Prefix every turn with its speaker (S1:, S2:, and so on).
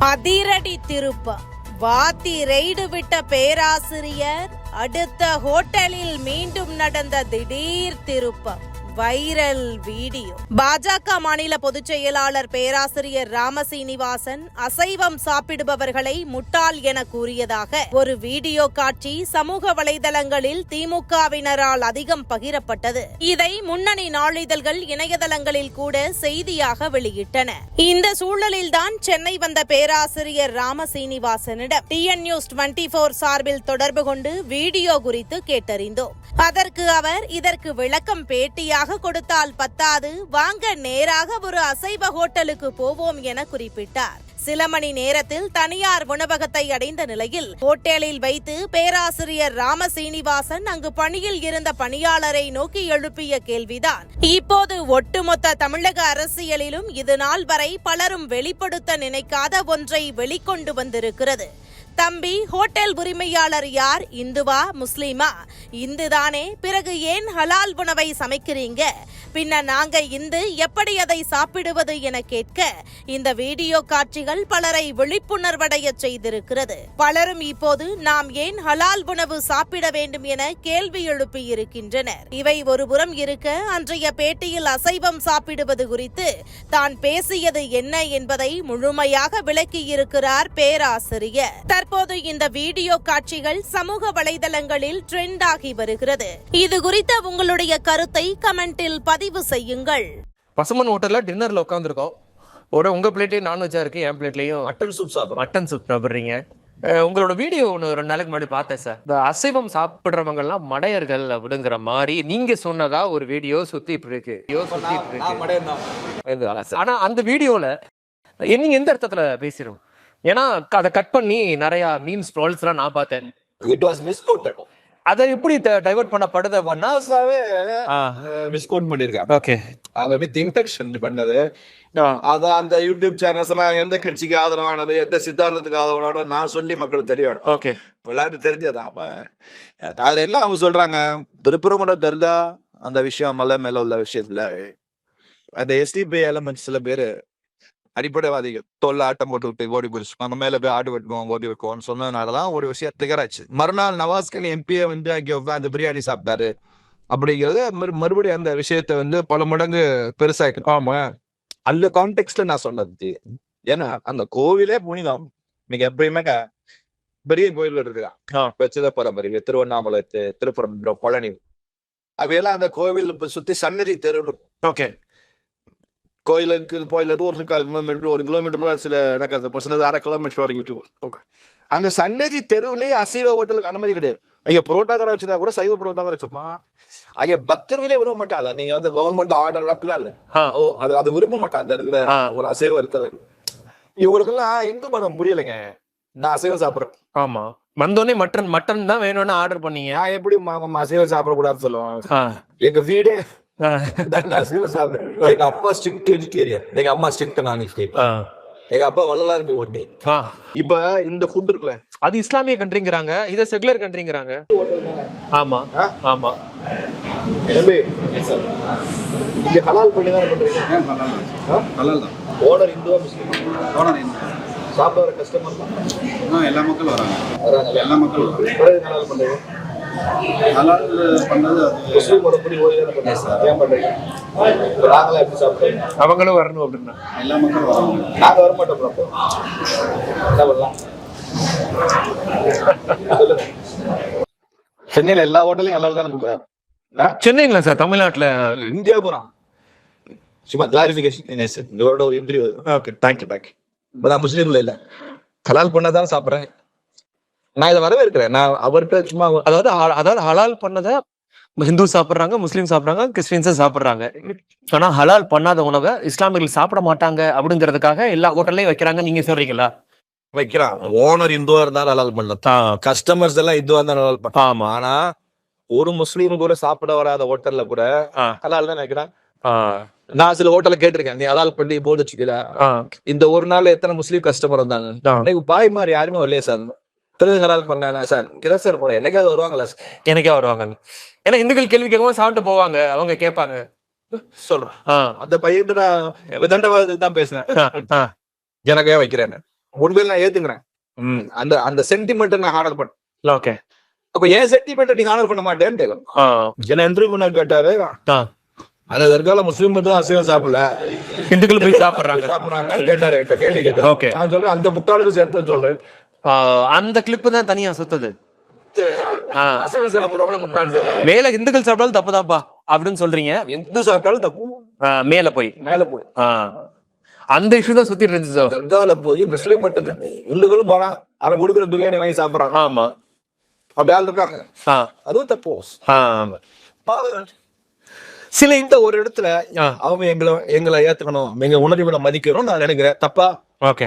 S1: அதிரடி திருப்பம் வாத்தி ரெய்டு விட்ட பேராசிரியர் அடுத்த ஹோட்டலில் மீண்டும் நடந்த திடீர் திருப்பம். Viral video. பாஜக மாநில பொதுச் செயலாளர் பேராசிரியர் ராமசீனிவாசன் அசைவம் சாப்பிடுபவர்களை முட்டாள் என கூறியதாக ஒரு வீடியோ காட்சி சமூக வலைதளங்களில் திமுகவினரால் அதிகம் பகிரப்பட்டது. இதை முன்னணி நாளிதழ்கள் இணையதளங்களில் கூட செய்தியாக வெளியிட்டன. இந்த சூழலில்தான் சென்னை வந்த பேராசிரியர் ராமசீனிவாசனிடம் டிஎன் நியூஸ் டுவெண்டி போர் சார்பில் தொடர்பு கொண்டு வீடியோ குறித்து கேட்டறிந்தோம். அதற்கு அவர் இதற்கு விளக்கம் பேட்டியாக கொடுத்தால் பத்தாது. வாங்க நேராக ஒரு அசைவ ஹோட்டலுக்கு போவோம் என குறிப்பிட்டார். சில மணி நேரத்தில் தனியார் உணவகத்தை அடைந்த நிலையில் ஹோட்டலில் வைத்து பேராசிரியர் ராமசீனிவாசன் அங்கு பணியில் இருந்த பணியாளரை நோக்கி எழுப்பிய கேள்விதான். இப்போது ஒட்டுமொத்த தமிழக அரசியலிலும் இது நாள் வரை பலரும் வெளிப்படுத்த நினைக்காத ஒன்றை வெளிக்கொண்டு வந்திருக்கிறது. தம்பி ஹோட்டல் உரிமையாளர் யார்? இந்துவா முஸ்லீமா? இந்துதானே? பிறகு ஏன் ஹலால் உணவை சமைக்கிறீங்க? பின்ன நாங்க இந்து எப்படி அதை சாப்பிடுவது என கேட்க இந்த வீடியோ காட்சிகள் பலரை விழிப்புணர்வடைய செய்திருக்கிறது. பலரும் இப்போது நாம் ஏன் ஹலால் உணவு சாப்பிட வேண்டும் என கேள்வி எழுப்பி இருக்கின்றனர் இவை ஒருபுறம் இருக்க அன்றைய பேட்டியில் அசைவம் சாப்பிடுவது குறித்து தான் பேசியது என்ன என்பதை முழுமையாக விளக்கியிருக்கிறார் பேராசிரியர். தற்போது இந்த வீடியோ காட்சிகள் சமூக வலைதளங்களில் ட்ரெண்ட் ஆகி வருகிறது. இது குறித்த உங்களுடைய கருத்தை கமெண்டில் பதிவு செய்யுங்கள்.
S2: பசுமன் ஹோட்டல்ல டின்னர்ல உட்காந்துருக்கோம் ஒரு உங்க பிளேட்லயும் நான்வெஜ்ஜா இருக்கு என் பிளேட்லயும்
S3: மட்டன் சூப் சாப்பிட்றோம்.
S2: மட்டன் சூப் சாப்பிட்றீங்க. உங்களோட வீடியோ ஒன்று ரெண்டு நாளைக்கு முன்னாடி பார்த்தேன் சார். இந்த அசைவம் சாப்பிட்றவங்கலாம் மடையர்கள் அப்படிங்கிற மாதிரி நீங்க சொன்னதா ஒரு வீடியோ இருக்கு. சுத்திட்டு
S3: நான்
S2: இருக்கு.
S3: தான்
S2: இது ஆனா அந்த வீடியோல நீங்க எந்த அர்த்தத்துல பேசிடும் ஏன்னா அதை கட் பண்ணி நிறைய மீம்ஸ் ட்ரோல்ஸ்லாம் நான் பார்த்தேன்.
S3: இட் வாஸ் மிஸ்கவுண்டட்
S2: அதை எப்படி டைவர்ட் பண்ணப்படுது பண்ணா
S3: நாசாவே மிஸ்கவுண்ட் பண்ணிருக்கேன்
S2: ஓகே
S3: அவங்க வித் இன்டெக்ஷன் பண்ணது. அது அந்த யூடியூப் சேனல்ஸ் எல்லாம் எந்த கட்சிக்கு ஆதரவானது எந்த சித்தாந்தத்துக்கு ஆதரவானது நான் சொல்லி மக்களுக்கு தெரியும்.
S2: ஓகே
S3: எல்லாரும் தெரிஞ்சதான் அவன் அது எல்லாம் அவங்க சொல்றாங்க. திருப்புறமணம் தெரிஞ்சா அந்த விஷயம் மலை மேல உள்ள விஷயத்துல அந்த எஸ்டிபி எலமெண்ட் சில பேரு அடிப்படைவாதிகள் தொல்லை ஆட்டம் போட்டு விட்டு ஓடி போயிடுச்சு நம்ம மேல போய் ஆடு வெட்டுவோம் ஓடி வைக்குவோம்னு சொன்னதுனாலதான் ஒரு விஷயம் ஆச்சு மறுநாள் நவாஸ்கன் எம்பியை வந்து அங்கே உட்கார்ந்து பிரியாணி சாப்பிட்டாரு. அப்படிங்கிறது மறு- மறுபடியும் அந்த விஷயத்த வந்து பல மடங்கு பெருசாக்கி ஆமா. அந்த கான்டெக்ட்ல நான் சொன்னது ஏன்னா அந்த கோவிலே புனிதம். நீங்க எப்பயுமே பெரிய கோயில்
S2: ஆ.
S3: இருக்குதா சிதம்பரம் இருக்கு திருவண்ணாமலை தி- திருப்பரங்குன்றம் பழனி. அவையெல்லாம் அந்த கோவில் சுத்தி சன்னதி தெரு.
S2: ஓகே.
S3: கோயிலுக்கு கோயில ஒரு கால் கிலோமீட்டர் ஒரு கிலோமீட்டர் சில எனக்கு பர்சன்ட் அரை கிலோமீட்டர் வரைக்கும் ஓகே அந்த சன்னதி தெருவுலயே அசைவ ஹோட்டலுக்கு அனுமதி கிடையாது ஐயா புரோட்டா கடை வச்சிருந்தா கூட சைவ புரோட்டா கடை வச்சுப்பா ஐயா பக்தர்களே விரும்ப மாட்டாங்க நீங்க வந்து கவர்மெண்ட் ஆர்டர் அப்படிலாம் இல்ல ஓ அது அது விரும்ப மாட்டாங்க அந்த
S2: ஆ.
S3: ஒரு அசைவம் இருக்கிறது இவங்களுக்கெல்லாம் இந்து மதம் புரியலைங்க நான் அசைவம் சாப்பிடுறேன்
S2: ஆமா வந்தோடனே மட்டன் மட்டன் தான் வேணும்னு ஆர்டர் பண்ணீங்க
S3: எப்படி அசைவம் சாப்பிடக்கூடாதுன்னு சொல்லுவாங்க எங்க வீடே எங்க அப்பா ஸ்ட்ரிக்ட் வெஜிடேரியன் எங்க அம்மா ஸ்ட்ரிக்ட் நான்
S2: ஆ,
S3: எங்க அப்பா வள்ளலார் ஓட்டி. இப்ப இந்த ஃபுட் இருக்குல்ல
S2: அது இஸ்லாமிய கண்ட்ரிங்கிறாங்க இத செகுலர் கண்ட்ரிங்கிறாங்க ஆமா? ஆமா
S3: இங்க ஹலால் பண்ணி தான் பண்றீங்க
S4: ஹலால் தான்
S3: ஓனர் இந்துவா முஸ்லீம்
S4: ஓனர் இந்த
S3: சாப்பிட வர கஸ்டமர் தான்
S4: எல்லா மக்களும் வராங்க. எல்லா மக்களும் வராங்க.
S3: ஹலால் பண்றீங்க
S2: அவங்களும் வரணும் அப்படின்னா.
S4: எல்லா மக்களும் வராங்க
S3: நாங்க வர மாட்டோம் என்ன பண்ணலாம். சென்னையில எல்லா ஹோட்டலையும் ஹலால் தான்
S2: சென்னைங்களா சார் தமிழ்நாட்டுல.
S3: இந்தியா போறான் சும்மா கிளாரிபிகேஷன் இதோட ஒரு இன்டர்வியூ
S2: ஓகே தேங்க்யூ தேங்க்யூ
S3: இப்ப நான் முஸ்லீம்ல இல்ல. ஹலால் பண்ணதான் சாப்பிடுறேன். நான் இதை வரவேற்கிறேன். நான் அவர்கிட்ட சும்மா
S2: அதாவது அதாவது ஹலால் பண்ணதை ஹிந்து சாப்பிடுறாங்க முஸ்லீம் சாப்பிடுறாங்க கிறிஸ்டின்ஸும் சாப்பிடுறாங்க. ஆனா ஹலால் பண்ணாத உணவை இஸ்லாமியர்கள் சாப்பிட மாட்டாங்க அப்படிங்கிறதுக்காக எல்லா ஹோட்டல்லையும் வைக்கிறாங்க. நீங்க சொல்றீங்களா?
S3: வைக்கிறான். ஓனர் இந்துவா இருந்தாலும் ஹலால் பண்ணலாம். கஸ்டமர்ஸ் எல்லாம் இந்துவா இருந்தாலும் ஹலால்
S2: ஆமா.
S3: ஆனா ஒரு முஸ்லீம் கூட சாப்பிட வராத ஹோட்டல்ல கூட. ஹலால் தான் வைக்கிறான்? நான் சில ஹோட்டல்ல கேட்டிருக்கேன். நீ ஹலால் பண்ணி போர்டு வச்சுக்கல. இந்த ஒரு நாள் எத்தனை முஸ்லீம் கஸ்டமர் வந்தாங்க? பாய் மாதிரி யாருமே வரலையே சார். பிறகு ஹலால் பண்ணா சார்? கிரா சார் போறேன் என்னைக்காவது வருவாங்களா சார்?
S2: எனக்கே வருவாங்க ஏன்னா இந்துக்கள் கேள்வி கேட்கும்போது சாப்பிட்டு போவாங்க. அவங்க கேட்பாங்க.
S3: சொல்றேன். அந்த பையன் நான் விதண்டவாதத்துக்கு தான் பேசினேன். எனக்கே வைக்கிறேன். உண்மையில நான் ஏத்துக்கிறேன். அந்த அந்த சென்டிமெண்ட் நான் ஆர்டர் பண்ணேன்.
S2: ஓகே
S3: அப்ப ஏன் சென்டிமெண்ட் நீங்க ஆர்டர் பண்ண மாட்டேன்னு என்ன இன்டர்வியூ பண்ண கேட்டாரு. அந்த தற்கால முஸ்லீம் தான் அசைவம் சாப்பிடல.
S2: இந்துக்கள் போய் சாப்பிடுறாங்க.
S3: சாப்பிடுறாங்க கேட்டாரு கேள்வி கேட்டாரு
S2: ஓகே
S3: நான் சொல்றேன் அந்த புத்தாளுக்கு சேர்த்து சொல்றேன்.
S2: அந்த கிளிப்பு தான் தனியா சுத்தது. மேல இந்துக்கள் சாப்பிட்டாலும் தப்புதான்ப்பா அப்படின்னு சொல்றீங்க.
S3: எந்த சாப்பிட்டாலும் தப்பு.
S2: மேல போய்.
S3: மேல போய்.
S2: அந்த இஷ்யூ தான் சுத்திட்டு இருந்துச்சு
S3: தர்கால போய் முஸ்லீம் மட்டும் இந்துக்களும் போறான் அவன் கொடுக்குற பிரியாணி வாங்கி சாப்பிடுறாங்க
S2: ஆமா.
S3: அப்படி ஆள் இருக்காங்க. அதுவும் தப்பு. சில இந்த ஒரு இடத்துல. அவங்க எங்களை எங்களை ஏத்துக்கணும் எங்க உணர்வுகளை மதிக்கிறோம் நான் நினைக்கிறேன். தப்பா?
S2: ஓகே.